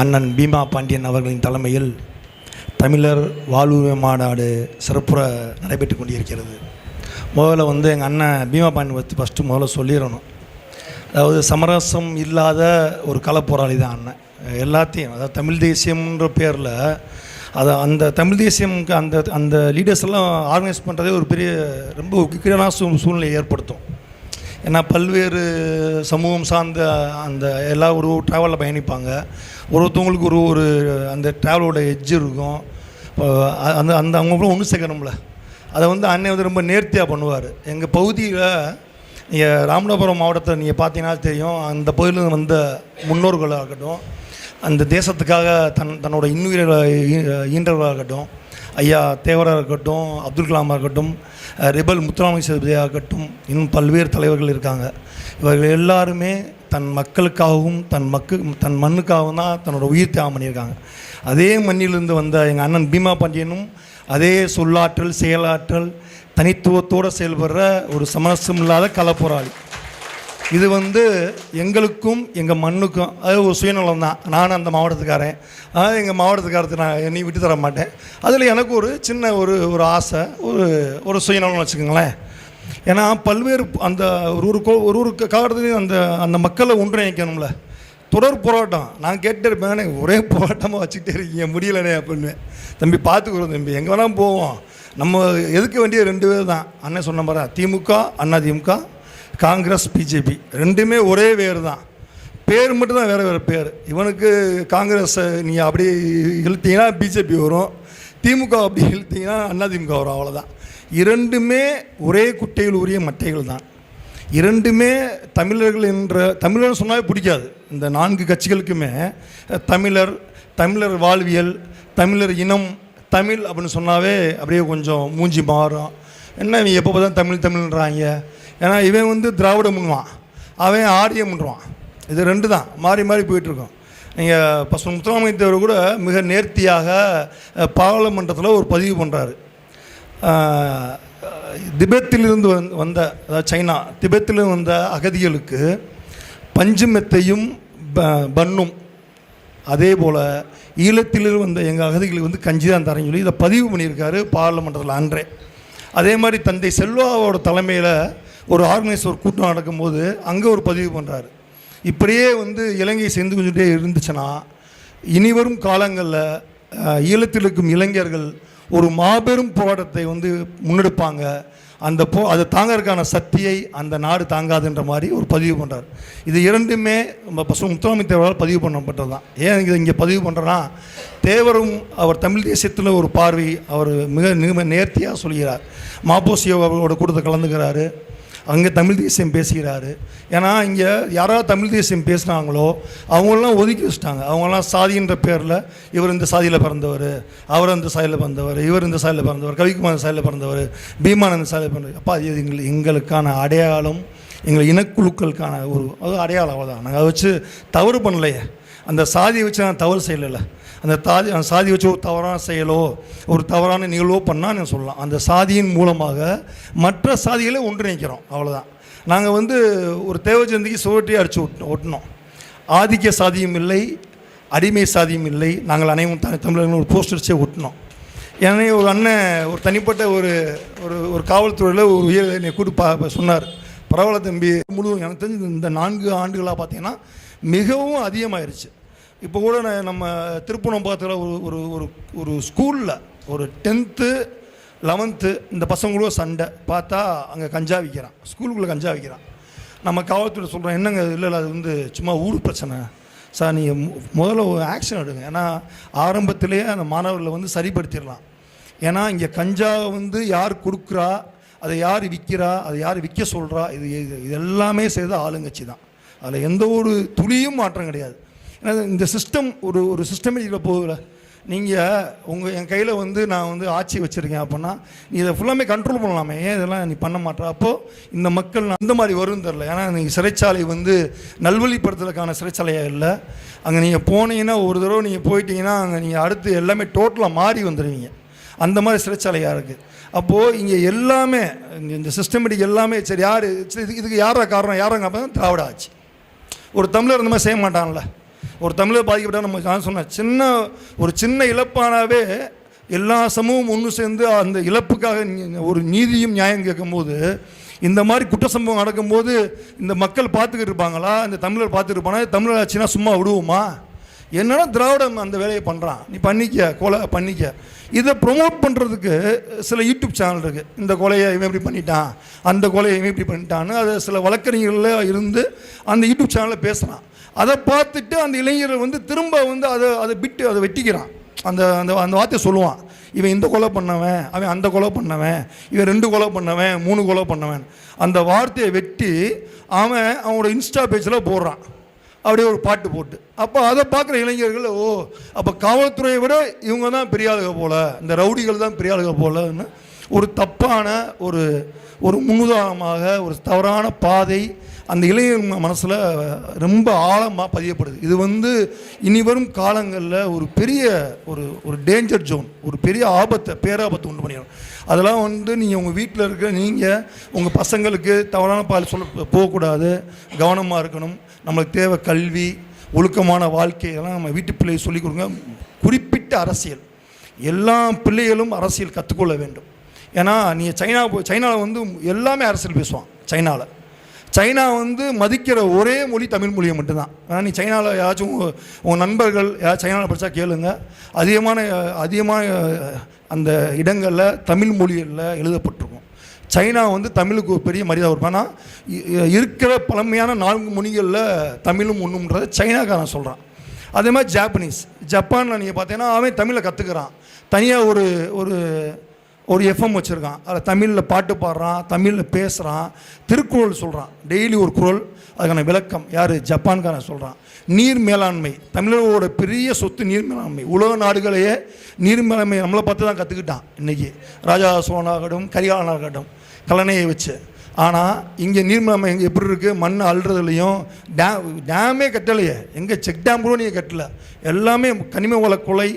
அண்ணன் பீமா பாண்டியன் அவர்களின் தலைமையில் தமிழர் வாழ்வுரிமை மாநாடு சிறப்புற நடைபெற்று கொண்டிருக்கிறது. முதல்ல வந்து எங்கள் அண்ணன் பீமா பாண்டியன் பற்றி ஃபஸ்ட்டு முதல்ல சொல்லிடணும். அதாவது சமரசம் இல்லாத ஒரு களப்போராளி தான் அண்ணன். எல்லாத்தையும் அதாவது தமிழ் தேசியம்ன்ற பேரில் அதை அந்த தமிழ் தேசியம்க்கு அந்த அந்த லீடர்ஸ் எல்லாம் ஆர்கனைஸ் பண்ணுறதே ஒரு பெரிய ரொம்ப இக்கட்டான சூ சூழ்நிலையை ஏற்படுத்தும். ஏன்னா பல்வேறு சமூகம் சார்ந்த அந்த எல்லா ஒரு ட்ராவலில் பயணிப்பாங்க. ஒருத்தவங்களுக்கு ஒரு ஒரு அந்த ட்ராவலோட எட்ஜ் இருக்கும். இப்போ அந்த அந்த கூட ஒன்று சேர்க்கணும்ல. அதை வந்து அண்ணன் வந்து ரொம்ப நேர்த்தியாக பண்ணுவார். எங்கள் பகுதியில் நீங்கள் ராமநாதபுரம் மாவட்டத்தில் நீங்கள் பார்த்தீங்கன்னா தெரியும் அந்த பகுதியில் வந்த முன்னோர்களாக இருக்கட்டும் அந்த தேசத்துக்காக தன் தன்னோட இன்னுயிரை ஈன்றவர்களாக இருக்கட்டும் ஐயா தேவராக இருக்கட்டும் அப்துல் கலாமாக இருக்கட்டும் ரிபல் முத்துராமலிங்க சேதுபதியாக இருக்கட்டும் இன்னும் பல்வேறு தலைவர்கள் இருக்காங்க. இவர்கள் எல்லாருமே தன் மக்களுக்காகவும் தன் மக்கு தன் மண்ணுக்காகவும் தான் தன்னோட உயிர் தியாகம் பண்ணியிருக்காங்க. அதே மண்ணிலிருந்து வந்த எங்கள் அண்ணன் பீமா பாண்டியனும் அதே சொல்லாற்றல் செயலாற்றல் தனித்துவத்தோடு செயல்படுற ஒரு சமரசம் இல்லாத களப்போராளி. இது வந்து எங்களுக்கும் எங்கள் மண்ணுக்கும் அது ஒரு சுயநலம் தான். நானும் அந்த மாவட்டத்துக்காரன். அதாவது எங்கள் மாவட்டத்துக்காரத்துக்கு நான் என்னையும் விட்டு தர மாட்டேன். அதில் எனக்கு ஒரு சின்ன ஒரு ஒரு ஆசை ஒரு ஒரு சுயநலம்னு வச்சுக்கோங்களேன். ஏன்னா பல்வேறு அந்த ஒரு ஒரு கோ- ஒரு ஒரு காலத்துலேயும் அந்த அந்த மக்களை ஒன்றிணைக்கணும்ல. தொடர் போராட்டம். நான் கேட்டே இருப்பேன் ஒரே போராட்டமாக வச்சுக்கிட்டே இருக்கீங்க முடியலனே அப்படின்னு. தம்பி பார்த்துக்குறோம் தம்பி. எங்கே வேணாலும் போவோம். நம்ம எதுக்க வேண்டிய ரெண்டு பேர் தான். அண்ணன் சொன்ன மாதிரி திமுக அண்ணா திமுக காங்கிரஸ் பிஜேபி. ரெண்டுமே ஒரே வேர் தான். பேர் மட்டும் தான் வேறு வேறு பேர். இவனுக்கு காங்கிரஸ் நீ அப்படி இழுத்தீங்கன்னா பிஜேபி வரும். திமுக அப்படி இழுத்தீங்கன்னா அண்ணா திமுக வரும் அவ்வளோதான் இரண்டுமே ஒரே குட்டையில் உரிய மட்டைகள் தான். இரண்டுமே தமிழர்கள் என்ற தமிழர்னு சொன்னாலே பிடிக்காது. இந்த நான்கு கட்சிகளுக்குமே தமிழர் தமிழர் வாழ்வியல் தமிழர் இனம் தமிழ் அப்படின்னு சொன்னாவே அப்படியே கொஞ்சம் மூஞ்சி மாறும். என்ன இவன் எப்போ பார்த்தா தமிழ் தமிழ்ன்றாங்க. ஏன்னா இவன் வந்து திராவிட முன்வான் அவன் ஆரியம் பண்ணுவான் இது ரெண்டு தான். மாறி மாறி போயிட்டுருக்கோம் நீங்கள் பசங்க முத்துராமலிங்கத்தேவர் கூட மிக நேர்த்தியாக பாராளுமன்றத்தில் ஒரு பதிவு பண்ணுறாரு திபெத்திலிருந்து வந்- வந்த அதாவது சைனா திபெத்திலிருந்து வந்த அகதிகளுக்கு பஞ்சு மெத்தையும் ப- அதே போல் ஈழத்திலிருந்து வந்த எங்கள் அகதிகளுக்கு வந்து கஞ்சி தான் தரேன்னு சொல்லி இதை பதிவு பண்ணியிருக்காரு பார்லமெண்டத்தில் அன்றே. அதே மாதிரி தந்தை செல்வாவோட தலைமையில் ஒரு ஆர்கனைஸ் ஒரு கூட்டம் நடக்கும்போது அங்கே ஒரு பதிவு பண்ணுறாரு இப்படியே வந்து இலங்கை சேர்ந்து கொஞ்சிட்டே இருந்துச்சுன்னா இனிவரும் காலங்களில் ஈழத்தில் இருக்கும் இளைஞர்கள் ஒரு மாபெரும் போராட்டத்தை வந்து முன்னெடுப்பாங்க. அந்த போ அதை தாங்கறதுக்கான சக்தியை அந்த நாடு தாங்காதுன்ற மாதிரி ஒரு பதிவு பண்ணுறார் இது இரண்டுமே நம்ம முத்துராமி தேவரால் பதிவு பண்ணப்பட்டது தான் ஏன் இது இங்கே பதிவு பண்ணுறேன்னா தேவரும் அவர் தமிழ் தேசியத்தில் ஒரு பார்வை அவர் மிக மிக நேர்த்தியாக சொல்கிறார். மாப்போசியோ அவர்களோட கூட்டத்தை கலந்துக்கிறாரு. அங்கே தமிழ் தேசியம் பேசுகிறாரு. ஏன்னா இங்கே யாராவது தமிழ் தேசியம் பேசினாங்களோ அவங்களாம் ஒதுக்கி வச்சுட்டாங்க. அவங்களாம் சாதின்ற பேரில் இவர் இந்த சாதியில் பிறந்தவர் அவர் இந்த சாதியில் பிறந்தவர் இவர் இந்த சாதியில் பிறந்தவர் கவிக்குமார் இந்த சாதியில் பிறந்தவர் பீமான் இந்த சாதியில் பிறந்தவர். அப்பா இது எங்கள் எங்களுக்கான அடையாளம் எங்கள் இனக்குழுக்களுக்கான ஒரு அது அடையாளம் அவ்வளோதான் நாங்கள் அதை வச்சு தவறு பண்ணலையே. அந்த சாதியை வச்சு நான் தவறு செய்யலை அந்த தாதி அந்த சாதி வச்சு ஒரு தவறான செயலோ ஒரு தவறான நிகழ்வோ பண்ணால் நான் சொல்லலாம். அந்த சாதியின் மூலமாக மற்ற சாதிகளை ஒன்றிணைக்கிறோம். அவ்வளோதான் நாங்கள் வந்து ஒரு தேவஜந்திக்கு சுவற்றி அடித்து ஒட்டு ஒட்டினோம் ஆதிக்க சாதியும் இல்லை அடிமை சாதியும் இல்லை. நாங்கள் அனைவரும் த தமிழர்கள் ஒரு போஸ்டர் ஒட்டினோம் ஏன்னா ஒரு அண்ணன் ஒரு தனிப்பட்ட ஒரு ஒரு ஒரு காவல்துறையில் ஒரு உயர் என்னை கூட்டு பா சொன்னார். பரவாயில்ல தம்பி முழுவதும் எனக்கு தெரிஞ்சு இந்த நான்கு ஆண்டுகளாக பார்த்தீங்கன்னா மிகவும் அதிகமாயிருச்சு. இப்போ கூட நான் நம்ம திருப்பணம்பாத்தில் ஒரு ஒரு ஒரு ஒரு ஸ்கூலில் ஒரு டென்த்து லெவன்த்து இந்த பசங்களோ சண்டை. பார்த்தா அங்கே கஞ்சா விற்கிறான் ஸ்கூலுக்குள்ளே கஞ்சா விற்கிறான் நம்ம காவல்துறை சொல்கிறோம் என்னங்க இல்லை இல்லை அது வந்து சும்மா ஊர் பிரச்சனை. சார் நீங்கள் முதல்ல ஒரு ஆக்ஷன் எடுங்க. ஏன்னா ஆரம்பத்திலேயே அந்த மாணவர்களை வந்து சரிப்படுத்திடலாம். ஏன்னா இங்கே கஞ்சா வந்து யார் கொடுக்குறா? அதை யார் விற்கிறா அதை யார் விற்க சொல்கிறா இது இது எல்லாமே செய்த ஆளுங்கட்சி தான். அதில் எந்த ஒரு துளியும் மாற்றம் கிடையாது. இந்த சிஸ்டம் ஒரு ஒரு சிஸ்டமேட்டிக்கில் போகுதுல நீங்கள் உங்கள் என் கையில் வந்து நான் வந்து ஆட்சி வச்சுருக்கேன் அப்படின்னா நீ இதை ஃபுல்லாமே கண்ட்ரோல் பண்ணலாமே. ஏன் இதெல்லாம் நீ பண்ண மாட்டா அப்போது இந்த மக்கள் அந்த மாதிரி வரும்னு தெரில ஏன்னா நீங்கள் சிறைச்சாலை வந்து நல்வழிப்படுத்துறதுக்கான சிறைச்சாலையாக இல்லை. அங்கே நீங்கள் போனீங்கன்னா ஒரு தடவை நீங்கள் போயிட்டீங்கன்னா அங்கே நீங்கள் அடுத்து எல்லாமே டோட்டலாக மாறி வந்துடுவீங்க அந்த மாதிரி சிறைச்சாலையாக இருக்குது அப்போது இங்கே எல்லாமே இந்த சிஸ்டமேட்டிக் எல்லாமே சரி யார் சரி இதுக்கு இதுக்கு யாரா காரணம்? யாராங்க அப்போ திராவிட ஆட்சி. ஒரு தமிழர் இந்த மாதிரி செய்ய மாட்டான்ல. ஒரு தமிழர் பாதிக்கப்பட்ட நம்ம நான் சொன்னேன் சின்ன ஒரு சின்ன இழப்பானாவே எல்லா சமூகம் ஒன்று சேர்ந்து அந்த இழப்புக்காக ஒரு நீதியும் நியாயம் கேட்கும்போது இந்த மாதிரி குற்ற சம்பவம் நடக்கும்போது இந்த மக்கள் பார்த்துக்கிட்டு இருப்பாங்களா? இந்த தமிழர் பார்த்துட்டு இருப்பானா? தமிழர் ஆச்சுன்னா சும்மா விடுவோமா? என்னன்னா திராவிடம் அந்த வேலையை பண்ணுறான் நீ பண்ணிக்க கொலை பண்ணிக்க இதை ப்ரொமோட் பண்ணுறதுக்கு சில யூடியூப் சேனல் இருக்குது இந்த கொலையை இவன் இப்படி பண்ணிட்டான். அந்த கொலையை இவன் இப்படி பண்ணிட்டான்னு அதை சில வழக்கறிஞர்களில் இருந்து அந்த யூடியூப் சேனலில் பேசுகிறான் அதை பார்த்துட்டு அந்த இளைஞர்கள் வந்து திரும்ப வந்து அதை அதை விட்டு அதை வெட்டிக்கிறான். அந்த அந்த அந்த வார்த்தையை சொல்லுவான். இவன் இந்த கொலை பண்ணவன் அவன் அந்த கொலை பண்ணவன் இவன் ரெண்டு கொலை பண்ணவன் மூணு கொலை பண்ணவன். அந்த வார்த்தையை வெட்டி அவன் அவனோட இன்ஸ்டா பேஜில் போடுறான். அப்படியே ஒரு பாட்டு போட்டு. அப்போ அதை பார்க்குற இளைஞர்கள் ஓ அப்போ காவல்துறையை விட இவங்க தான் பெரிய ஆளுக போல இந்த ரவுடிகள் தான் பெரிய ஆளுக போலன்னு ஒரு தப்பான ஒரு ஒரு முன்னுதாரணமாக ஒரு தவறான பாதை அந்த இளைஞர் மனசில் ரொம்ப ஆழமாக பதியப்படுது. இது வந்து இனி வரும் காலங்களில் ஒரு பெரிய ஒரு ஒரு டேஞ்சர் ஜோன் ஒரு பெரிய ஆபத்தை பேராபத்தை உண்டு பண்ணிடும். அதெல்லாம் வந்து நீங்கள் உங்கள் வீட்டில் இருக்க நீங்கள் உங்கள் பசங்களுக்கு தவறான பால் சொல்ல போகக்கூடாது. கவனமாக இருக்கணும். நம்மளுக்கு தேவை கல்வி ஒழுக்கமான வாழ்க்கையெல்லாம் நம்ம வீட்டு பிள்ளையை சொல்லிக் கொடுங்க. குறிப்பிட்ட அரசியல். எல்லா பிள்ளைகளும் அரசியல் கற்றுக்கொள்ள வேண்டும். ஏன்னா நீ சைனா போய் சைனாவில் வந்து எல்லாமே அரசியல் பேசுவான் சைனாவில் சைனா வந்து மதிக்கிற ஒரே மொழி தமிழ் மொழியை மட்டும்தான். ஆனால் நீ சைனாவில் யாராச்சும் உங்கள் நண்பர்கள் யாராவது சைனாவில் படித்தா கேளுங்க. அதிகமான அதிகமான அந்த இடங்களில் தமிழ் மொழியில் எழுதப்பட்டிருக்கும். சைனா வந்து தமிழுக்கு ஒரு பெரிய மரியாதை இருக்கும் ஆனால் இருக்கிற பழமையான நான்கு மொழிகளில் தமிழும் ஒன்றுன்றதை சைனாக்காரன் சொல்கிறான் அதே மாதிரி ஜாப்பனீஸ். ஜப்பானில் நீங்கள் பார்த்தீங்கன்னா அவன் தமிழை கற்றுக்கிறான் தனியாக ஒரு ஒரு ஒரு எஃப்எம் வச்சுருக்கான். அதில் தமிழில் பாட்டு பாடுறான் தமிழில் பேசுகிறான் திருக்குறள் சொல்கிறான் டெய்லி ஒரு குரல் அதுக்கான விளக்கம். யார்? ஜப்பான்காரன் சொல்கிறான் நீர் மேலாண்மை. தமிழர்களோட பெரிய சொத்து நீர் மேலாண்மை. உலக நாடுகளையே நீர் மேலாண்மை நம்மளை பார்த்து தான் கற்றுக்கிட்டான் இன்றைக்கி ராஜா சோனாகட்டும் கரிகாலனாகட்டும் கலனையை வச்சு. ஆனால் இங்கே நீர் மேலாண்மை எங்கே எப்படி இருக்குது மண் அள்ளுறதுலையும் டேம் டேமே கட்டலையே. எங்கே செக் டேம் கூட நீங்கள் கட்டலை. எல்லாமே கனிம வள கொலை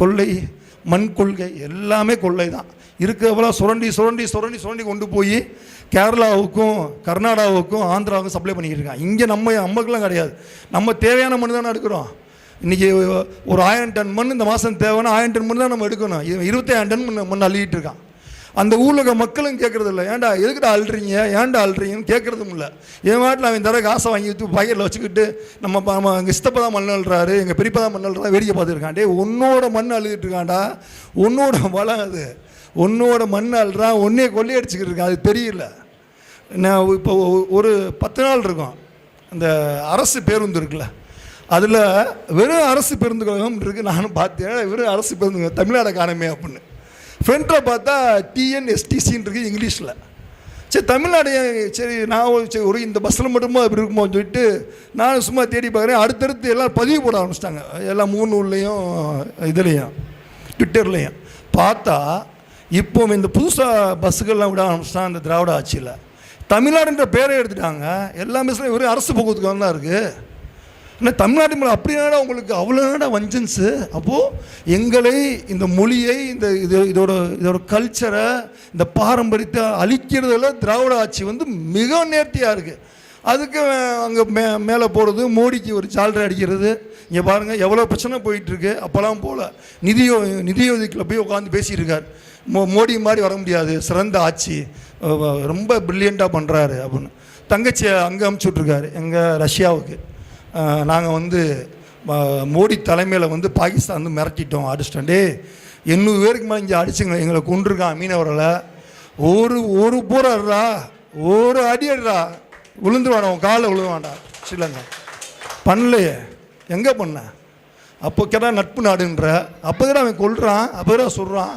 கொள்ளை மண் கொள்கை எல்லாமே கொள்ளை தான் இருக்கிறவெல்லாம் சுரண்டி சுரண்டி சுரண்டி சுரண்டி கொண்டு போய் கேரளாவுக்கும் கர்நாடகாவுக்கும் ஆந்திராவுக்கும் சப்ளை பண்ணிக்கிட்டு இருக்கான் இங்கே நம்ம நமக்குலாம் கிடையாது. நம்ம தேவையான மண் தானே எடுக்கிறோம். இன்றைக்கி ஒரு ஆயிரம் டன் மண் இந்த மாதம் தேவைன்னா ஆயிரம் டன் மண் தான் நம்ம எடுக்கணும். இருபத்தாயிரம் டன் மண் மண் அள்ளிக்கிட்டு இருக்கான். அந்த ஊரில் இருக்க மக்களும் கேட்குறது இல்லை. ஏன்டா எதுக்குடா அழுறீங்க ஏன்டா அழுறீங்கன்னு கேட்குறதும் இல்லை. என் வாட்டில் அவன் தர காசை வாங்கி வச்சு பாக்கெட்டில் வச்சுக்கிட்டு நம்ம நம்ம எங்கள் சித்தப்பா தான் மண் அழுறாரு எங்கள் பெரியப்பா தான் மண் அழுறாரு வேடிக்கை பார்த்துருக்காண்டே உன்னோட மண் அழுதுட்டு இருக்காண்டா உன்னோட வளம் அது. உன்னோட மண் அழுறான் உன்னே கொள்ளையடிச்சுக்கிட்டு இருக்கான். அது தெரியல. நான் இப்போ ஒரு பத்து நாள் இருக்கும். அந்த அரசு பேருந்து இருக்குல்ல. அதில் வெறும் அரசு பேருந்து கழகம் இருக்குது நானும் பார்த்தேன். வெறும் அரசு பேருந்து தமிழ்நாடு காணமே அப்படின்னு. ஃப்ரண்ட்டில் பார்த்தா டிஎன்எஸ்டிசின்னு இருக்குது இங்கிலீஷில். சரி தமிழ்நாடு சரி நான் ஒரு- சரி ஒரு இந்த பஸ்ஸில் மட்டுமா இப்படி இருக்குமோன்னு சொல்லிட்டு நான் சும்மா தேடி பார்க்குறேன். அடுத்தடுத்து எல்லாம் பதிவு போட ஆரம்பிச்சிட்டாங்க. எல்லாம் மூணுலேயும் இதுலேயும் ட்விட்டர்லேயும் பார்த்தா இப்போ இந்த புதுசாக பஸ்ஸுகள்லாம் விட ஆரம்பிச்சிட்டான் இந்த திராவிட ஆட்சியில். தமிழ்நாடுன்ற பேரை எடுத்துட்டாங்க. எல்லா பஸ்லையும் வெறும் அரசு போக்குவரத்துக்காக தான் இருக்குது ஆனால் தமிழ்நாட்டு மேலே அப்படியாடா உங்களுக்கு அவ்வளோடா வஞ்சன்ஸு? அப்போது எங்களை இந்த மொழியை இந்த இது இதோட இதோட கல்ச்சரை இந்த பாரம்பரியத்தை அழிக்கிறதுல திராவிட ஆட்சி வந்து மிக நேர்த்தியாக இருக்குது அதுக்கு அங்கே மே மேலே போகிறது மோடிக்கு ஒரு சால்ரை அடிக்கிறது. இங்கே பாருங்கள் எவ்வளோ பிரச்சனை போயிட்டுருக்கு அப்போல்லாம் போகல நிதியோ நிதியொதுக்கில் போய் உட்காந்து பேசியிருக்கார் மோ மோடி மாதிரி வர முடியாது. சிறந்த ஆட்சி. ரொம்ப பிரில்லியண்ட்டாக பண்ணுறாரு அப்படின்னு. தங்கச்சியை அங்கே அமுச்சு விட்ருக்காரு எங்கள் ரஷ்யாவுக்கு நாங்கள் வந்து மோடி தலைமையில் வந்து பாகிஸ்தான் வந்து மிரட்டிட்டோம். அடிச்சிட்டோம். எண்ணூறு பேருக்கு மேலே இங்கே அடிச்சுங்க எங்களை கொண்டிருக்கான் மீனவர்களை. ஒரு ஒரு போராடுறா ஒரு அடி அடிடா விழுந்துருவான்? உன் காலில் விழுவான்டா ஸ்ரீலங்கா. பண்ணலையே. எங்கே பண்ண? அப்போ கேட்டால் நட்பு நாடுன்ற. அப்போ தான் அவன் கொள்கிறான் அப்போ தான் சொல்கிறான்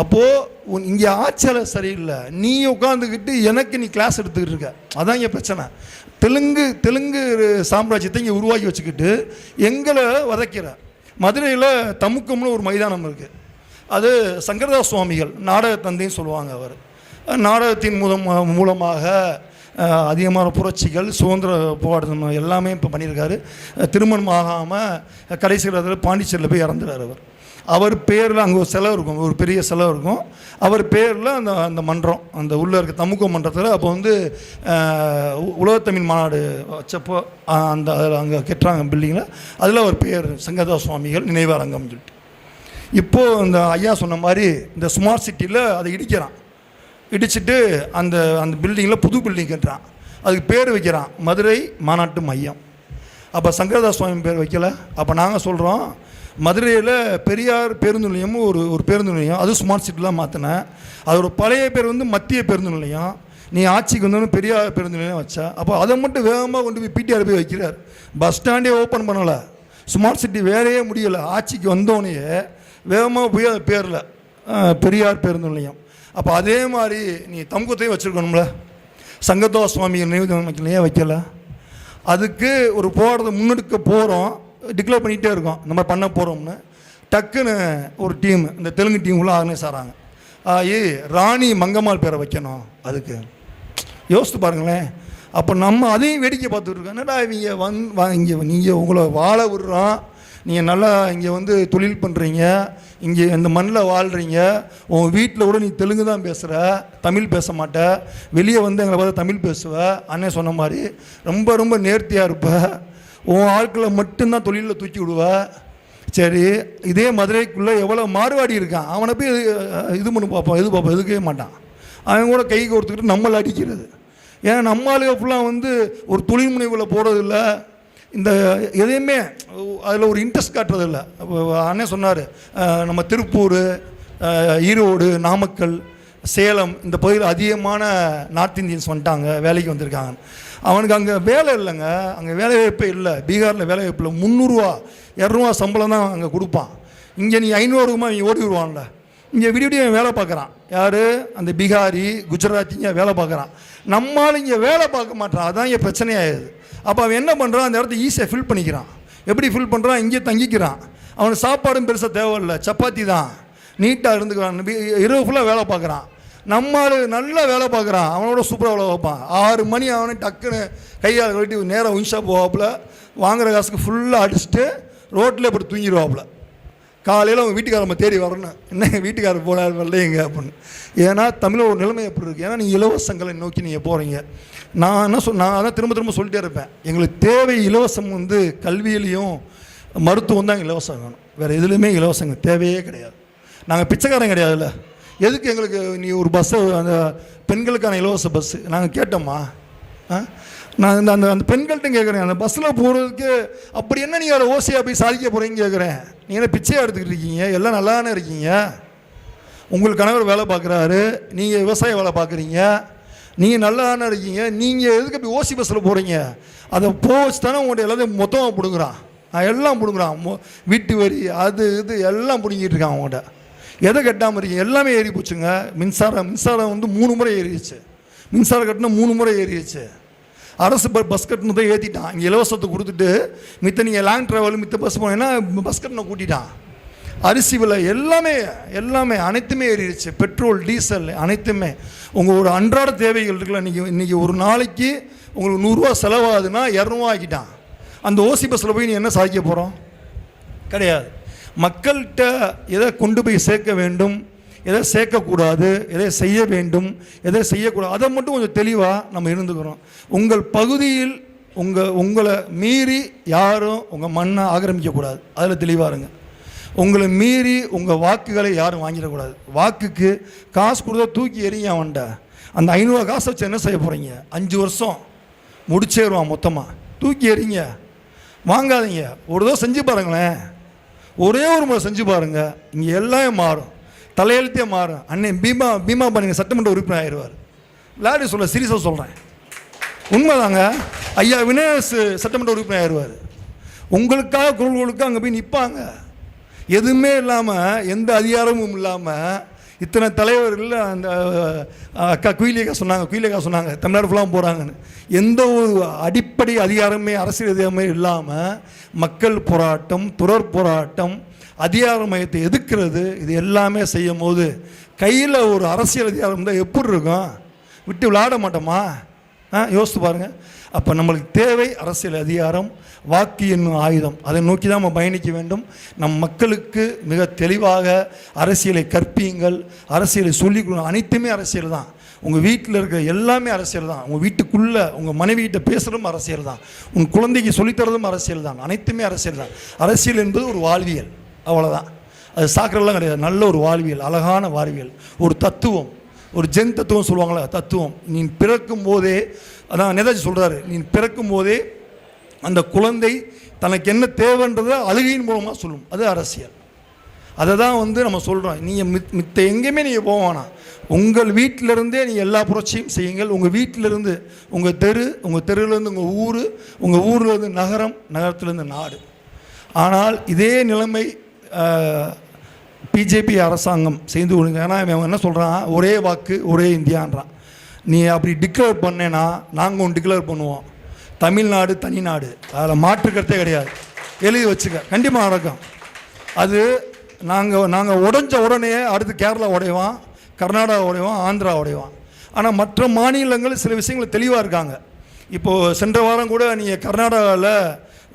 அப்போது இங்கே ஆட்சியாளர் சரியில்லை. நீ உட்காந்துக்கிட்டு எனக்கு நீ கிளாஸ் எடுத்துக்கிட்டு இருக்க. அதான் இங்கே பிரச்சனை. தெலுங்கு தெலுங்கு சாம்ராஜ்யத்தை இங்கே உருவாக்கி வச்சுக்கிட்டு எங்களை வதைக்கிற. மதுரையில் தமுக்கம்னு ஒரு மைதானம் இருக்குது அது சங்கரதாஸ் சுவாமிகள் நாடக தந்தைன்னு சொல்லுவாங்க அவர். நாடகத்தின் மூலம் மூலமாக அதிகமான புரட்சிகள் சுதந்திர போராட்டம் எல்லாமே இப்போ பண்ணியிருக்காரு. திருமணம் ஆகாமல் கடைசியில் பாண்டிச்சேரியில் போய் இறந்துறாரு அவர். அவர் பேரில் அங்கே ஒரு செலவு இருக்கும் ஒரு பெரிய செலவு இருக்கும். அவர் பேரில் அந்த அந்த மன்றம் அந்த உள்ளே இருக்க தமுக மன்றத்தில் அப்போ வந்து உலகத்தமிழ் மாநாடு வச்சப்போ அந்த அதில் அங்கே கெட்டுறாங்க பில்டிங்கில் அதில் அவர் பேர் சங்கரதாஸ் சுவாமிகள் நினைவாரங்கம்னு சொல்லிட்டு. இப்போது இந்த ஐயா சொன்ன மாதிரி இந்த ஸ்மார்ட் சிட்டியில் அதை இடிக்கிறான். இடிச்சிட்டு அந்த அந்த பில்டிங்கில் புது பில்டிங் கட்டுறான். அதுக்கு பேர் வைக்கிறான் மதுரை மாநாட்டு மையம். அப்போ சங்கரதாஸ் சுவாமி பேர் வைக்கல? அப்போ நாங்கள் சொல்கிறோம் மதுரையில் பெரியார் பேருந்து நிலையமும் ஒரு ஒரு பேருந்து நிலையம். அது ஸ்மார்ட் சிட்டிலாம் மாற்றினேன் அதோட பழைய பேர் வந்து மத்திய பேருந்து நிலையம். நீ ஆட்சிக்கு வந்தோன்னு பெரியார் பேருந்து நிலையம் வச்சா. அப்போ அதை மட்டும் வேகமாக கொண்டு போய் பிடிஆர் போய் வைக்கிறார். பஸ் ஸ்டாண்டே ஓப்பன் பண்ணலை. ஸ்மார்ட் சிட்டி வேலையே முடியலை. ஆட்சிக்கு வந்தோடனே வேகமாக போய் அது பேரில் பெரியார் பேருந்து நிலையம். அப்போ அதே மாதிரி நீ தமுகத்தையும் வச்சுருக்கணும்ல. சங்கத்தோ சுவாமி நினைவு வைக்கலையே வைக்கல. அதுக்கு ஒரு போராட்டத்தை முன்னெடுக்க போகிறோம் டிக்ளேர் பண்ணிகிட்டே இருக்கோம். இந்த மாதிரி பண்ண போகிறோம்னு டக்குன்னு ஒரு டீம் இந்த தெலுங்கு டீம் உள்ள ஆர்கனைஸ் ஆகிறாங்க ஏ ராணி மங்கம்மாள் பேரை வைக்கணும் அதுக்கு. யோசித்து பாருங்களேன். அப்போ நம்ம அதையும் வேடிக்கை பார்த்துட்டு இருக்கோம். என்னடா இவங்க வந் வா இங்கே நீங்கள் உங்களை வாழ விடுறோம் நீங்கள் நல்லா இங்கே வந்து தொழில் பண்ணுறீங்க இங்கே இந்த மண்ணில் வாழ்கிறீங்க உன் வீட்டில் கூட நீ தெலுங்கு தான் பேசுகிற தமிழ் பேச மாட்ட. வெளியே வந்து எங்களை பார்த்து தமிழ் பேசுவ. அண்ணன் சொன்ன மாதிரி ரொம்ப ரொம்ப நேர்த்தியாக இருப்ப. உன் ஆட்களை மட்டும்தான் தொழிலில் தூக்கி விடுவ? சரி இதே மதுரைக்குள்ளே எவ்வளோ மாறுவாடி இருக்கான்? அவனை போய் இது இது பண்ணி எது இது பார்ப்போம் எதுக்கவே மாட்டான். அவன் கூட கை கொடுத்துக்கிட்டு நம்மளை அடிக்கிறது. ஏன்னா நம்ம ஆளுங்க ஃபுல்லாக வந்து ஒரு தொழில் முனைவில் போகிறதில்ல இந்த எதையுமே அதில் ஒரு இன்ட்ரெஸ்ட் காட்டுறதில்ல. அண்ணே சொன்னார் நம்ம திருப்பூர் ஈரோடு நாமக்கல் சேலம் இந்த பகுதியில் அதிகமான நார்த் இந்தியன்ஸ் வந்துட்டாங்க வேலைக்கு வந்திருக்காங்க அவனுக்கு அங்கே வேலை இல்லைங்க. அங்கே வேலைவாய்ப்பு இல்லை. பீகாரில் வேலை வாய்ப்பு இல்லை. முந்நூறுரூவா இரநூறுவா சம்பளம் தான் அங்கே கொடுப்பான். இங்கே நீ ஐநூறுமா இங்கே ஓடி விடுவான்ல இங்கே விடிய விடிய வேலை பார்க்குறான். யார்? அந்த பீகாரி குஜராத்திங்க வேலை பார்க்குறான். நம்மால் இங்கே வேலை பார்க்க மாட்டான். அதான் இங்கே பிரச்சனையாகுது அப்போ அவன் என்ன பண்ணுறான் அந்த இடத்த ஈஸியாக ஃபில் பண்ணிக்கிறான். எப்படி ஃபில் பண்ணுறான் இங்கே தங்கிக்கிறான். அவனுக்கு சாப்பாடும் பெருசாக தேவையில்லை. சப்பாத்தி தான். நீட்டாக இருந்துக்கிறான். இரவு ஃபுல்லாக வேலை பார்க்குறான். நம்மால் நல்லா வேலை பார்க்குறான். அவனோட சூப்பராக வேலை பார்ப்பான். ஆறு மணி அவனை டக்குன்னு கையால் கட்டி நேராக உயின்ஷா போவாப்புல. வாங்குகிற காசுக்கு ஃபுல்லாக அடிச்சுட்டு ரோட்டில் இப்படி தூங்கிடுவாப்புல காலையில் அவங்க வீட்டுக்கார நம்ம தேடி வரணும். என்ன வீட்டுக்காரர் போனார் வரலையங்க அப்படின்னு. ஏன்னா தமிழோட ஒரு நிலைமை எப்படி இருக்குது ஏன்னா நீங்கள் இலவசங்களை நோக்கி நீங்கள் போகிறீங்க நான் என்ன சொல் நான் அதான் திரும்ப திரும்ப சொல்லிட்டே இருப்பேன். எங்களுக்கு தேவை இலவசம் வந்து கல்வியிலையும் மருத்துவம் தான் இலவசம் வேணும். வேறு எதுலேயுமே இலவசங்க தேவையே கிடையாது. நாங்கள் பிச்சைக்காரன் கிடையாதுல்ல. எதுக்கு எங்களுக்கு நீ ஒரு பஸ்ஸை அந்த பெண்களுக்கான இலவச பஸ்ஸு நாங்கள் கேட்டோம்மா. ஆ? நான் இந்த அந்த அந்த பெண்கள்கிட்ட கேட்குறேன் அந்த பஸ்ஸில் போகிறதுக்கு அப்படி என்ன நீங்கள் அதை ஓசியாக போய் சாதிக்க போகிறீங்கன்னு கேட்குறேன் நீங்கள் என்ன பிச்சையாக எடுத்துக்கிட்டு இருக்கீங்க? எல்லாம் நல்லா தானே இருக்கீங்க? உங்கள் கணவர் வேலை பார்க்குறாரு. நீங்கள் விவசாய வேலை பார்க்குறீங்க. நீங்கள் நல்லா தானே இருக்கீங்க. நீங்கள் எதுக்கு அப்படி ஓசி பஸ்ஸில் போகிறீங்க அதை போச்சு தானே உங்கள்கிட்ட எல்லாத்தையும் மொத்தமாக பிடுங்குறான். நான் எல்லாம் பிடுங்குறான். வீட்டு வரி அது இது எல்லாம் பிடுங்கிட்டு இருக்கான் அவங்கள்ட்ட எதை கட்டாமல் இருக்கீங்க? எல்லாமே ஏறி போச்சுங்க. மின்சாரம் மின்சாரம் வந்து மூணு முறை ஏறிடுச்சு. மின்சாரம் கட்டினா மூணு முறை ஏறிடுச்சு. அரசு பஸ் கட்டணத்தை ஏற்றிட்டான் இங்கே இலவசத்தை கொடுத்துட்டு மித்த நீங்கள் லாங் ட்ராவல் மித்த பஸ் போனீங்கன்னா பஸ் கட்டணம் கூட்டிட்டான். அரிசி விலை எல்லாமே எல்லாமே அனைத்துமே ஏறிடுச்சு. பெட்ரோல் டீசல் அனைத்துமே. உங்கள் ஒரு அன்றாட தேவைகள் இருக்குல்ல இன்றைக்கி இன்றைக்கி ஒரு நாளைக்கு உங்களுக்கு நூறுரூவா செலவாகுதுன்னா இரநூறுவா ஆக்கிட்டான். அந்த ஓசி பஸ்ஸில் போய் நீ என்ன சாதிக்க போகிறோம் கிடையாது. மக்கள்கிட்ட எதை கொண்டு போய் சேர்க்க வேண்டும் எதை சேர்க்கக்கூடாது எதை செய்ய வேண்டும் எதை செய்யக்கூடாது அதை மட்டும் கொஞ்சம் தெளிவாக நம்ம இருந்துக்கிறோம். உங்கள் பகுதியில் உங்கள் உங்களை மீறி யாரும் உங்கள் மண்ணை ஆக்கிரமிக்கக்கூடாது. அதில் தெளிவாக இருங்க. உங்களை மீறி உங்கள் வாக்குகளை யாரும் வாங்கிடக்கூடாது. வாக்குக்கு காசு கொடுத்தா தூக்கி எறிய அவன்கிட்ட. அந்த ஐநூறுவா காசை வச்சு என்ன செய்ய போகிறீங்க அஞ்சு வருஷம் முடிச்சேருவான் மொத்தமாக தூக்கி எறிங்க. வாங்காதீங்க. ஒரு தடவை செஞ்சு பாருங்களேன். ஒரே ஒரு முறை செஞ்சு பாருங்க. இங்கே எல்லாமே மாறும். தலையெழுத்தே மாறும். அண்ணன் பீமா பீமா பண்ணுங்க சட்டமன்ற உறுப்பினர் ஆயிடுவார் விளையாடி சொல்ல சீரியஸாக சொல்கிறேன் உண்மைதாங்க. ஐயா வினேஷ் சட்டமன்ற உறுப்பினர் ஆயிடுவார் உங்களுக்காக குரல் கொடுக்க அங்கே போய் நிற்பாங்க எதுவுமே இல்லாமல் எந்த அதிகாரமும் இல்லாமல் இத்தனை தலைவர்கள் அந்த அக்கா குயிலியக்கா சொன்னாங்க குயிலியக்கா சொன்னாங்க தமிழ்நாடு ஃபுல்லாக போகிறாங்கன்னு எந்த ஒரு அடிப்படை அதிகாரமே அரசியல் அதிகாரமே இல்லாமல் மக்கள் போராட்டம் துறர் போராட்டம் அதிகார மையத்தை எதிர்க்கிறது இது எல்லாமே செய்யும் போது கையில் ஒரு அரசியல் அதிகாரம் தான் எப்படி இருக்கும்? விட்டு விளையாட மாட்டோமா? ஆ யோசித்து பாருங்கள் அப்போ நம்மளுக்கு தேவை அரசியல் அதிகாரம் வாக்கு என்னும் ஆயுதம். அதை நோக்கி தான் நம்ம பயணிக்க வேண்டும். நம் மக்களுக்கு மிக தெளிவாக அரசியலை கற்பியுங்கள். அரசியலை சொல்லிக் கொடுங்க அனைத்துமே அரசியல் தான். உங்கள் வீட்டில் இருக்கிற எல்லாமே அரசியல் தான். உங்கள் வீட்டுக்குள்ளே உங்கள் மனைவிகிட்ட பேசுகிறதும் அரசியல் தான். உன் குழந்தைக்கு சொல்லித்தரதும் அரசியல் தான். அனைத்துமே அரசியல் தான். அரசியல் என்பது ஒரு வாழ்வியல். அவ்வளோதான் அது சாக்கரெல்லாம் கிடையாது. நல்ல ஒரு வாழ்வியல். அழகான வாழ்வியல். ஒரு தத்துவம். ஒரு ஜென் தத்துவம் சொல்லுவாங்களே தத்துவம். நீ பிறக்கும் போதே அதான் நேதாஜி சொல்கிறாரு நீ பிறக்கும் போதே அந்த குழந்தை தனக்கு என்ன தேவைன்றதை அழுகையின் மூலமாக சொல்லும். அது அரசியல். அதை தான் வந்து நம்ம சொல்கிறோம் நீங்கள் மித் மித்த எங்கேயுமே நீங்கள் போக வேணாம். உங்கள் வீட்டிலிருந்தே நீங்கள் எல்லா புரட்சியும் செய்யுங்கள். உங்கள் வீட்டிலேருந்து உங்கள் தெரு உங்கள் தெருவிலேருந்து உங்கள் ஊர் உங்கள் ஊர்லேருந்து நகரம் நகரத்துலேருந்து நாடு. ஆனால் இதே நிலைமை பிஜேபி அரசாங்கம் செய்து கொடுங்க ஏன்னா இவன் என்ன சொல்கிறான் ஒரே வாக்கு ஒரே இந்தியான்றான். நீ அப்படி டிக்ளேர் பண்ணேன்னா நாங்கள் ஒன்று டிக்ளேர் பண்ணுவோம். தமிழ்நாடு தனிநாடு அதில் மாற்றுக்கிறதே கிடையாது. எழுதி வச்சுக்க. கண்டிப்பாக நடக்கும். அது நாங்கள் நாங்கள் உடைஞ்ச உடனே அடுத்து கேரளா உடைவான் கர்நாடகா உடைவான் ஆந்திரா உடைவான். ஆனால் மற்ற மாநிலங்கள் சில விஷயங்கள் தெளிவாக இருக்காங்க. இப்போது சென்ற வாரம் கூட நீங்கள் கர்நாடகாவில்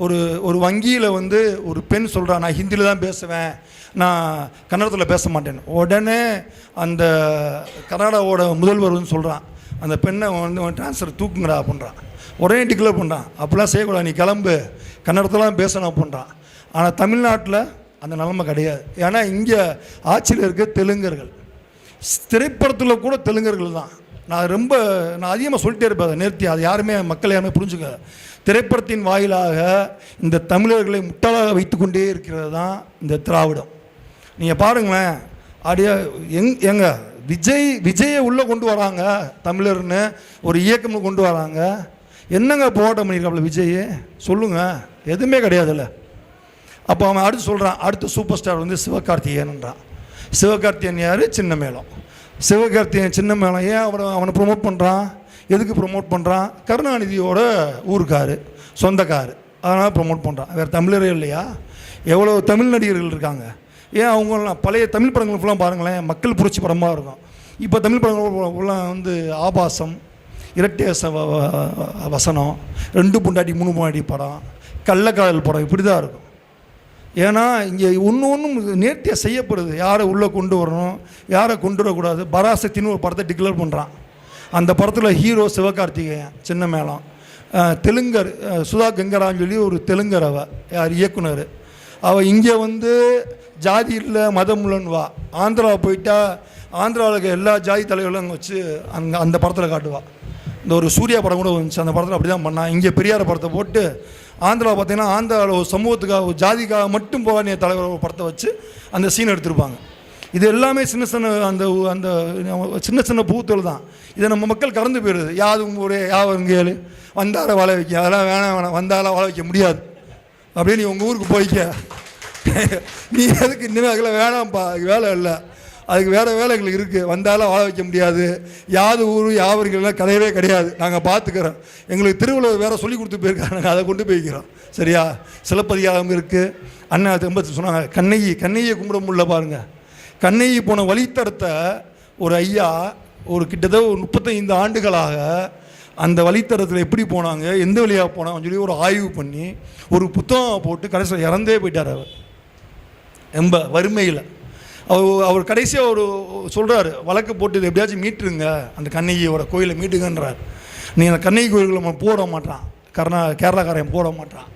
ஒரு ஒரு வங்கியில் வந்து ஒரு பெண் சொல்கிறா நான் ஹிந்தியில் தான் பேசுவேன். நான் கன்னடத்தில் பேச மாட்டேன். உடனே அந்த கர்நாடகாவோட முதல்வர் வந்து சொல்கிறான் அந்த பெண்ணை வந்து ட்ரான்ஸ்ஃபர் தூக்குங்கடா அப்படின்றான் உடனே டிக்ளேர் பண்ணுறான் அப்படிலாம் செய்யக்கூடாது நீ கிளம்பு. கன்னடத்தில் பேசணும் அப்படின்றான். ஆனால் தமிழ்நாட்டில் அந்த நிலைமை கிடையாது. ஏன்னா இங்கே ஆட்சியில் இருக்க தெலுங்கர்கள் திரைப்படத்தில் கூட தெலுங்கர்கள் தான். நான் ரொம்ப நான் அதிகமாக சொல்லிட்டே இருப்பேன் அதை நிறுத்தி. அது யாருமே மக்கள் யாருமே புரிஞ்சுக்க திரைப்படத்தின் வாயிலாக இந்த தமிழர்களை முட்டாளாக வைத்துக்கொண்டே இருக்கிறது தான் இந்த திராவிடம். நீங்கள் பாருங்களேன். அப்படியே எங் எங்க விஜய் விஜயை உள்ளே கொண்டு வராங்க தமிழர்னு ஒரு இயக்கம் கொண்டு வராங்க. என்னங்க போராட்டம் பண்ணியிருக்காப்புல விஜய்? சொல்லுங்கள் எதுவுமே கிடையாதுல்ல. அப்போ அவன் அடுத்து சொல்கிறான் அடுத்த சூப்பர் ஸ்டார் வந்து சிவகார்த்திகேயன்ன்றான் சிவகார்த்திகேயன் யார்? சின்ன மேளம் சிவகார்த்திகேயன் சின்ன மேளம் ஏன் அவனை அவனை ப்ரொமோட் பண்ணுறான் எதுக்கு ப்ரொமோட் பண்ணுறான் கருணாநிதியோட ஊருக்காரு சொந்தக்காரு. அதனால் ப்ரொமோட் பண்ணுறான் வேறு தமிழரே இல்லையா? எவ்வளோ தமிழ் நடிகர்கள் இருக்காங்க. ஏன் அவங்களாம் பழைய தமிழ் படங்கள் ஃபுல்லாக பாருங்களேன் மக்கள் புரட்சி படமாக இருக்கும். இப்போ தமிழ் படங்கள் ஃபுல்லாக வந்து ஆபாசம் இரட்டை வ- வசனம் ரெண்டு பொண்டாட்டி மூணு பொண்டாட்டி படம் கள்ளக்காதல் படம் இப்படி தான் இருக்கும். ஏன்னா இங்கே ஒன்று ஒன்றும் நேர்த்தியாக செய்யப்படுது. யாரை உள்ளே கொண்டு வரணும் யாரை கொண்டு வரக்கூடாது. பராசக்தின்னு ஒரு படத்தை டிக்ளேர் பண்ணுறான் அந்த படத்தில் ஹீரோ சிவகார்த்திகேயன் சின்ன மேளம். தெலுங்கர் சுதா கங்கரான்னு சொல்லி ஒரு தெலுங்கர் அவ யார் இயக்குனர். அவள் இங்கே வந்து ஜாதி இல்லை மதம் இல்லைன்னு வா. ஆந்திரா போயிட்டா ஆந்திராவில் இருக்க எல்லா ஜாதி தலைவர்களும் அங்கே வச்சு அங்கே அந்த படத்தில் காட்டுவா. இந்த ஒரு சூர்யா படம் கூட வந்துச்சு அந்த படத்தில் அப்படி தான் பண்ணான் இங்கே பெரியார் படத்தை போட்டு ஆந்திராவை பார்த்தீங்கன்னா ஆந்திராவில் ஒரு சமூகத்துக்காக ஒரு ஜாதிக்காக மட்டும் போவானிய தலைவர் படத்தை வச்சு அந்த சீன் எடுத்திருப்பாங்க. இது எல்லாமே சின்ன சின்ன அந்த அந்த சின்ன சின்ன பூத்தல் தான். இதை நம்ம மக்கள் கடந்து போயிடுது யாதும் ஒரே யாவும் கேளு வந்தால வாழ வைக்க அதெல்லாம் வேணாம் வேணாம். வந்தால வாழ வைக்க முடியாது. அப்படின்னு உங்கள் ஊருக்கு போய்க்க. நீ எதுக்கு இனிமேல் அதுக்கெல்லாம் வேணாம்ப்பா அதுக்கு வேலை இல்லை. அதுக்கு வேறு வேலைகள் இருக்குது வந்தாலும் வாழ வைக்க முடியாது. யாது ஊர் யாவர்கள்லாம் கிடையவே கிடையாது. நாங்கள் பார்த்துக்கிறோம் எங்களுக்கு திருவள்ளுவர் வேறு சொல்லி கொடுத்து போயிருக்காங்க நாங்கள் அதை கொண்டு போய்க்கிறோம் சரியா? சிலப்பதிகாரம் இருக்குது அண்ணா திரும்ப சொன்னாங்க. கண்ணகி கண்ணகியை கும்பிட முடியல பாருங்கள் கண்ணகி போன வழித்தடத்தை ஒரு ஐயா ஒரு கிட்டத்தட்ட ஒரு முப்பத்தைந்து ஆண்டுகளாக அந்த வழித்தடத்தில் எப்படி போனாங்க எந்த வழியாக போனாங்கன்னு சொல்லி ஒரு ஆய்வு பண்ணி ஒரு புத்தகம் போட்டு கடைசியில் இறந்தே போயிட்டார் அவர். ரொம்ப வறுமையில். அவர் அவர் கடைசியாக ஒரு சொல்கிறாரு வழக்கு போட்டு இதை எப்படியாச்சும் மீட்டுருங்க. அந்த கண்ணகியோட கோயிலை மீட்டுங்கன்றார். நீ அந்த கண்ணகி கோயிலுக்கு நம்ம போட மாட்டான். கர்நா கேரளாக்காரன் போட மாட்டான்.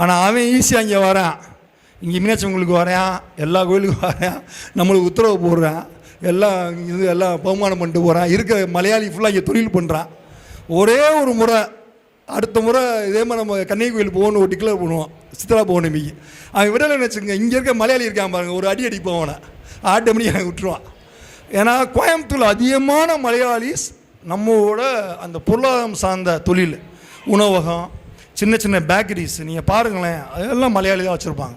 ஆனால் அவன் ஈஸியாக இங்கே வரான். இங்கே மீனாட்சி உங்களுக்கு வரேன். எல்லா கோயிலுக்கும் வரேன். நம்மளுக்கு உத்தரவு போடுறேன். எல்லாம் இது எல்லாம் பகுமானம் பண்ணிட்டு போகிறேன் இருக்க மலையாளி ஃபுல்லாக இங்கே தொழில் பண்ணுறான் ஒரே ஒரு முறை அடுத்த முறை இதே மாதிரி நம்ம கன்னிகை கோயில் போகணும் ஒரு டிக்ளேர் பண்ணுவோம் சித்ரா பௌர்ணமிக்கு அவன் விடலைன்னு வச்சுங்க இங்கே இருக்க மலையாளி இருக்கான் பாருங்கள் ஒரு அடி அடிப்போம் அவனை. ஆட்டு மணி அவன் விட்டுருவான். ஏன்னா கோயம்புத்தூர் அதிகமான மலையாளிஸ் நம்மளோட அந்த பொருளாதாரம் சார்ந்த தொழில் உணவகம் சின்ன சின்ன பேக்கரிஸ் நீங்கள் பாருங்களேன் அதெல்லாம் மலையாளி தான் வச்சுருப்பாங்க.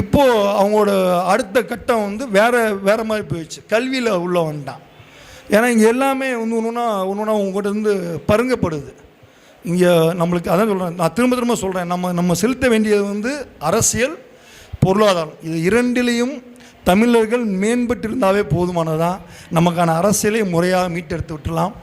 இப்போது அவங்களோட அடுத்த கட்டம் வந்து வேறு வேறு மாதிரி போயிடுச்சு. கல்வியில் உள்ள வந்துட்டான். ஏன்னா இங்கே எல்லாமே வந்து ஒன்று ஒன்றா ஒன்று ஒன்றா உங்கள்கிட்ட இருந்து பருங்கப்படுது. இங்கே நம்மளுக்கு அதான் சொல்கிறேன் நான் திரும்ப திரும்ப சொல்கிறேன் நம்ம நம்ம செலுத்த வேண்டியது வந்து அரசியல் பொருளாதாரம். இது இரண்டிலையும் தமிழர்கள் மேம்பட்டு இருந்தாவே போதுமானதான் நமக்கான அரசியலை முறையாக மீட்டெடுத்து விட்டுலாம்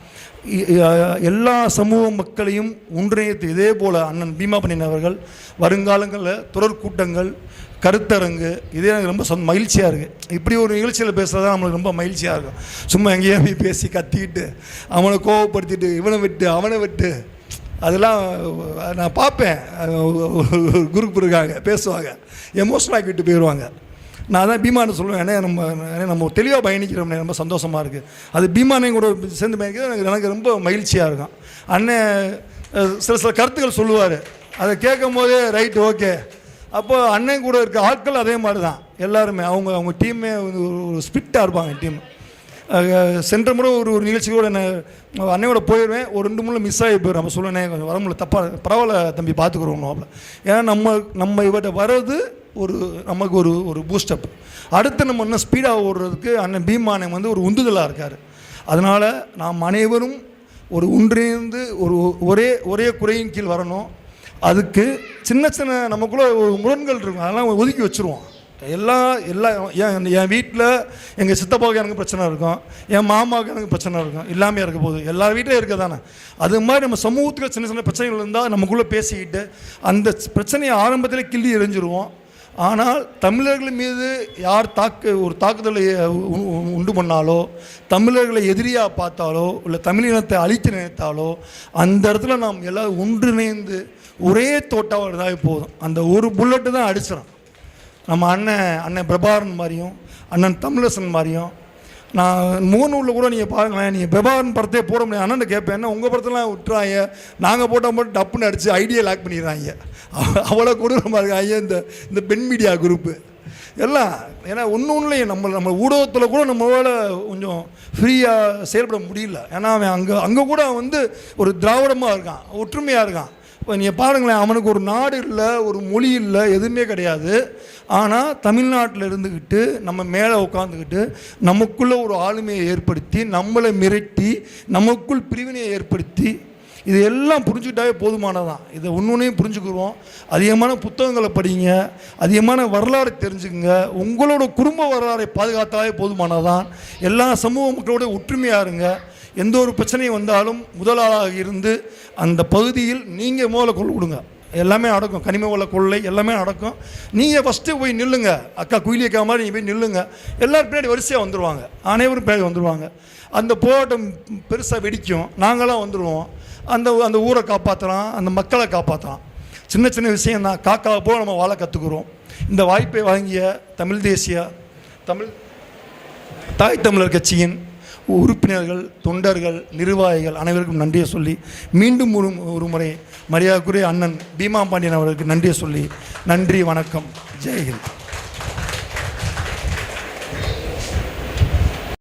எல்லா சமூக மக்களையும் ஒன்றிணைத்து இதே போல் அண்ணன் பீமா பண்ணின் அவர்கள் வருங்காலங்களில் தொடர் கூட்டங்கள் கருத்தரங்கு இதே எனக்கு ரொம்ப சொந்த மகிழ்ச்சியாக இருக்குது இப்படி ஒரு நிகழ்ச்சியில் பேசுகிறது நம்மளுக்கு ரொம்ப மகிழ்ச்சியாக இருக்கும். சும்மா எங்கேயா போய் பேசி கத்திக்கிட்டு அவனை கோவப்படுத்திட்டு இவனை விட்டு அவனை விட்டு அதெல்லாம் நான் பார்ப்பேன். குரூப் இருக்காங்க பேசுவாங்க. எமோஷனல் ஆக்கிட்டு போயிடுவாங்க. நான் தான் பீமானு சொல்லுவேன் ஏன்னா நம்ம நம்ம தெளிவாக பயணிக்கிறோம் ரொம்ப சந்தோஷமாக இருக்குது அது பீமானையும் கூட சேர்ந்து பயணிக்கிறது எனக்கு எனக்கு ரொம்ப மகிழ்ச்சியாக இருக்கும். அண்ணன் சில சில கருத்துக்கள் சொல்லுவார். அதை கேட்கும் போதே ரைட் ஓகே. அப்போ அண்ணன் கூட இருக்க ஆட்கள் அதே மாதிரி தான். எல்லாருமே அவங்க அவங்க டீமே ஒரு ஒரு ஸ்பிட்டாக இருப்பாங்க டீம் சென்ற முறை ஒரு ஒரு நிகழ்ச்சி கூட என்ன அன்னையோட போயிடுவேன் ஒரு ரெண்டு மூணு மிஸ் ஆகி போயிடும் நம்ம சொல்லுவேன் கொஞ்சம் வர முடியல. தப்பாக பரவாயில்ல தம்பி பார்த்துக்குறோம் ஏன்னா நம்ம நம்ம இவர்கிட்ட வர்றது ஒரு நமக்கு ஒரு ஒரு பூஸ்டப் அடுத்து நம்ம இன்னும் ஸ்பீடாக ஓடுறதுக்கு அண்ணன் பீமானன் வந்து ஒரு உந்துதலாக இருக்கார். அதனால் நாம் அனைவரும் ஒரு ஒன்றிணைந்து ஒரு ஒரே ஒரே குறையின் கீழ் வரணும். அதுக்கு சின்ன சின்ன நமக்குள்ளே ஒரு முரண்கள் இருக்கும். அதெல்லாம் ஒதுக்கி வச்சுருவோம். எல்லாம் எல்லாம் என் என் வீட்டில் எங்கள் சித்தப்பாவுக்கு எனக்கு பிரச்சனை இருக்கும். என் மாமாவுக்கு எனக்கு பிரச்சனை இருக்கும். எல்லாமே இருக்க போகுது. எல்லா வீட்லையும் இருக்க தானே. அது மாதிரி நம்ம சமூகத்தில் சின்ன சின்ன பிரச்சனைகள் இருந்தால் நமக்குள்ளே பேசிக்கிட்டு அந்த பிரச்சனையை ஆரம்பத்தில் கிள்ளி எரிஞ்சிருவோம் ஆனால் தமிழர்கள் மீது யார் தாக்கு ஒரு தாக்குதலை உண்டு பண்ணாலோ தமிழர்களை எதிரியாக பார்த்தாலோ இல்லை தமிழினத்தை அழித்து நினைத்தாலோ அந்த இடத்துல நாம் எல்லாம் ஒன்றிணைந்து ஒரே தோட்டாக இருந்தால் போதும். அந்த ஒரு புல்லட்டு தான் அடிச்சிடும் நம்ம அண்ணன் அண்ணன் பிரபாரன் மாதிரியும் அண்ணன் தமிழரசன் மாதிரியும். நான் முகநூலில் கூட நீங்கள் பாருங்களேன் நீங்கள் பிரபாகரன் படத்தையே போட முடியாது. அண்ணன் கேட்பேன் என்ன உங்கள் படத்தெல்லாம் விட்டுறாங்க? நாங்கள் போட்டால் மட்டும் டப்புன்னு அடித்து ஐடியா லாக் பண்ணிடுறாங்க. அவ- அவ்வளோ கொடூரமாக இருக்காங்க இந்த இந்த பெண் மீடியா குரூப்பு எல்லாம் ஏன்னா ஒன்று ஒன்றுலையும் நம்ம நம்ம ஊடகத்தில் கூட நம்மளால் கொஞ்சம் ஃப்ரீயாக செயல்பட முடியல. ஏன்னா அவன் அங்கே அங்கே கூட வந்து ஒரு திராவிடமாக இருக்கான் ஒற்றுமையாக இருக்கான். இப்போ நீங்கள் பாருங்களேன் அவனுக்கு ஒரு நாடு இல்லை ஒரு மொழி இல்லை எதுவுமே கிடையாது. ஆனால் தமிழ்நாட்டில் இருந்துக்கிட்டு நம்ம மேலே உட்காந்துக்கிட்டு நமக்குள்ளே ஒரு ஆளுமையை ஏற்படுத்தி நம்மளை மிரட்டி நமக்குள் பிரிவினையை ஏற்படுத்தி இது எல்லாம் புரிஞ்சுக்கிட்டாவே போதுமானதான் இதை ஒன்று ஒன்றையும் புரிஞ்சுக்கிறோம் அதிகமான புத்தகங்களை படிங்க அதிகமான வரலாறு தெரிஞ்சுக்குங்க. உங்களோட குடும்ப வரலாறை பாதுகாத்தாவே போதுமானதான் எல்லா சமூக மக்களோட ஒற்றுமையாக இருங்க. எந்த ஒரு பிரச்சனையும் வந்தாலும் முதலாளாக இருந்து அந்த பகுதியில் நீங்கள் முதல்ல கொள் கொடுங்க. எல்லாமே நடக்கும் கனிம வள கொள்ளை எல்லாமே நடக்கும் நீங்கள் ஃபஸ்ட்டு போய் நில்லுங்க. அக்கா குயிலியக்கா மாதிரி நீங்கள் போய் நில்லுங்க. எல்லோரும் பின்னாடி வரிசையாக வந்துடுவாங்க அனைவரும் பின்னாடி வந்துடுவாங்க அந்த போராட்டம் பெருசாக வெடிக்கும். நாங்களாம் வந்துடுவோம் அந்த அந்த ஊரை காப்பாற்றலாம் அந்த மக்களை காப்பாற்றலாம் சின்ன சின்ன விஷயம் தான் காக்காவை போல் நம்ம வாழ கற்றுக்குறோம் இந்த வாய்ப்பை வாங்கிய தமிழ் தேசிய தமிழ் தாய் தமிழர் கட்சியின் உறுப்பினர்கள் தொண்டர்கள் நிர்வாகிகள் அனைவருக்கும் நன்றியை சொல்லி மீண்டும் ஒரு ஒரு முறை மரியாதைக்குரிய அண்ணன் பீமா பாண்டியன் அவர்களுக்கு நன்றியை சொல்லி நன்றி வணக்கம். ஜெய்ஹிந்த்